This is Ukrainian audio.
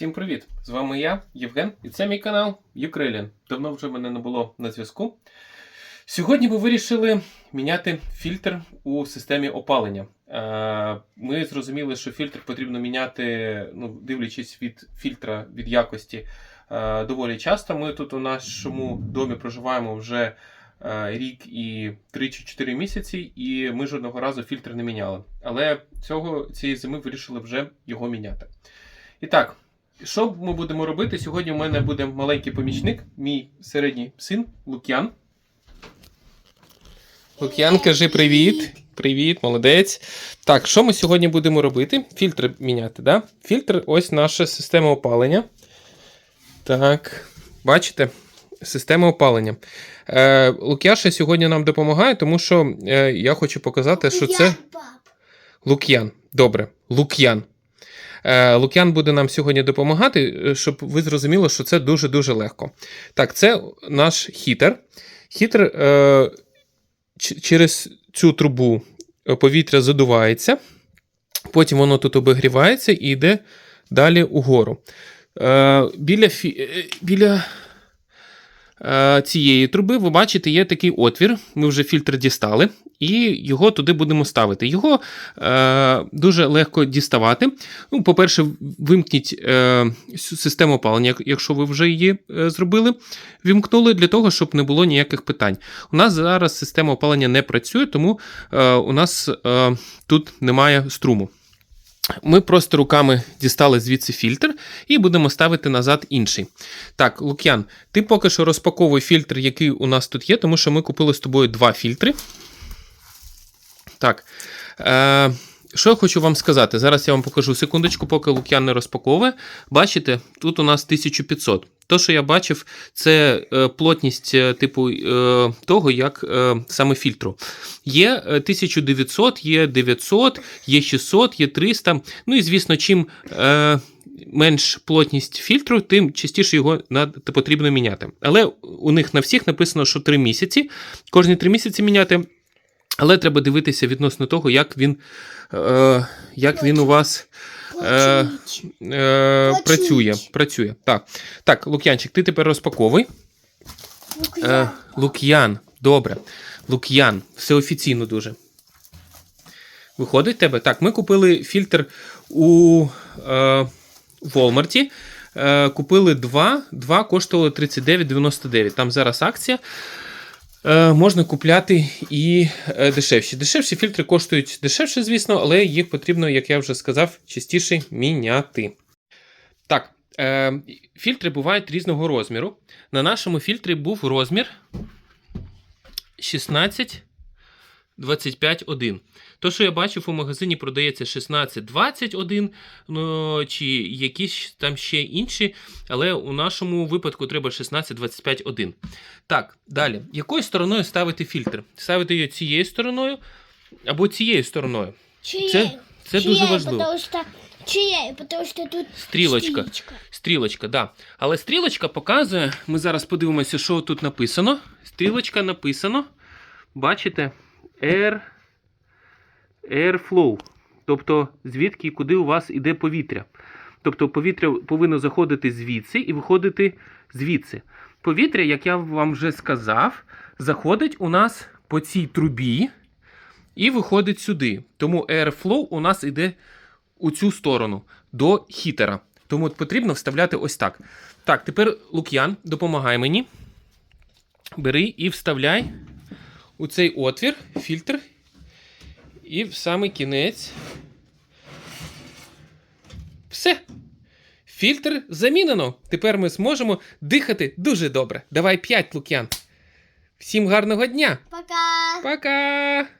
Всім привіт! З вами я, Євген, і це мій канал Ukrainian. Давно вже мене не було на зв'язку. Сьогодні ми вирішили міняти фільтр у системі опалення. Е, Ми зрозуміли, що фільтр потрібно міняти, ну, дивлячись від фільтра від якості, е, доволі часто. Ми тут у нашому домі проживаємо вже е, рік і 3 чи 4 місяці, і ми жодного разу фільтр не міняли. Але цього цієї зими вирішили вже його міняти. І так, що ми будемо робити? Сьогодні у мене буде маленький помічник, мій середній син Лук'ян. Лук'ян, кажи привіт. Привіт, молодець. Так, що ми сьогодні будемо робити? Фільтр міняти, да? Фільтр ось наша система опалення. Так, бачите? Система опалення. Е, Лук'яша сьогодні нам допомагає, тому що е, я хочу показати, що це. Лук'ян. Добре, Лук'ян. Е, Лук'ян буде нам сьогодні допомагати, е, щоб ви зрозуміли, що це дуже-дуже легко. Так, це наш хітер. Хітер е, через цю трубу е, повітря задувається, потім воно тут обігрівається і йде далі угору. Е, біля, біля цієї труби, ви бачите, є такий отвір. Ми вже фільтр дістали, і його туди будемо ставити. Його е, дуже легко діставати. Ну, по-перше, вимкніть е, систему опалення, якщо ви вже її е, зробили, вімкнули для того, щоб не було ніяких питань. У нас зараз система опалення не працює, тому е, у нас е, тут немає струму. Ми просто руками дістали звідси фільтр і будемо ставити назад інший. Так, Лук'ян, ти поки що розпаковуй фільтр, який у нас тут є, тому що ми купили з тобою два фільтри. Так. Е, що я хочу вам сказати? Зараз я вам покажу секундочку, поки Лук'ян не розпаковує. Бачите, тут у нас 1500. То, що я бачив, це е, плотність е, типу е, того, як саме фільтру. Є е, 1900, є 900, є 600, є 300. Ну і звісно, чим менш плотність фільтру, тим частіше його потрібно міняти. Але у них на всіх написано, що 3 місяці. Кожні 3 місяці міняти. Але треба дивитися відносно того, як він, е, як він у вас е, е, працює. працює. Так. так, Лук'янчик, ти тепер розпаковуй. Е, Лук'ян, добре. Лук'ян, все офіційно дуже. Виходить тебе? Так, ми купили фільтр у е, Walmart. Е, купили два, два коштували 39,99. Там зараз акція. Е, можна купляти і е, дешевші. Дешевші фільтри коштують дешевше, звісно, але їх потрібно, як я вже сказав, частіше міняти. Так, е, фільтри бувають різного розміру. На нашому фільтрі був розмір 16 25 1. То, що я бачив у магазині, продається 16 21, ну, чи якісь там ще інші, але у нашому випадку треба 16 25 1. Так, далі. Якою стороною ставити фільтр? Ставити її цією стороною або цією стороною. Чией? Це, це дуже Чией? важливо. Потому что чией? Потому что тут Стрілочка. стрелочка. Стрілочка, да. Але стрілочка показує, ми зараз подивимося, що тут написано. Стрілочка написано. Бачите? Air, airflow. Тобто, звідки і куди у вас іде повітря. Тобто повітря повинно заходити звідси і виходити звідси. Повітря, як я вам вже сказав, заходить у нас по цій трубі і виходить сюди. Тому airflow у нас іде у цю сторону до хітера. Тому от потрібно вставляти ось так. Так, тепер Лук'ян, допомагай мені. Бери і вставляй у цей отвір фільтр. І в самий кінець. Все. Фільтр замінено. Тепер ми зможемо дихати дуже добре. Давай 5, Лук'ян. Всім гарного дня. Пока. Пока!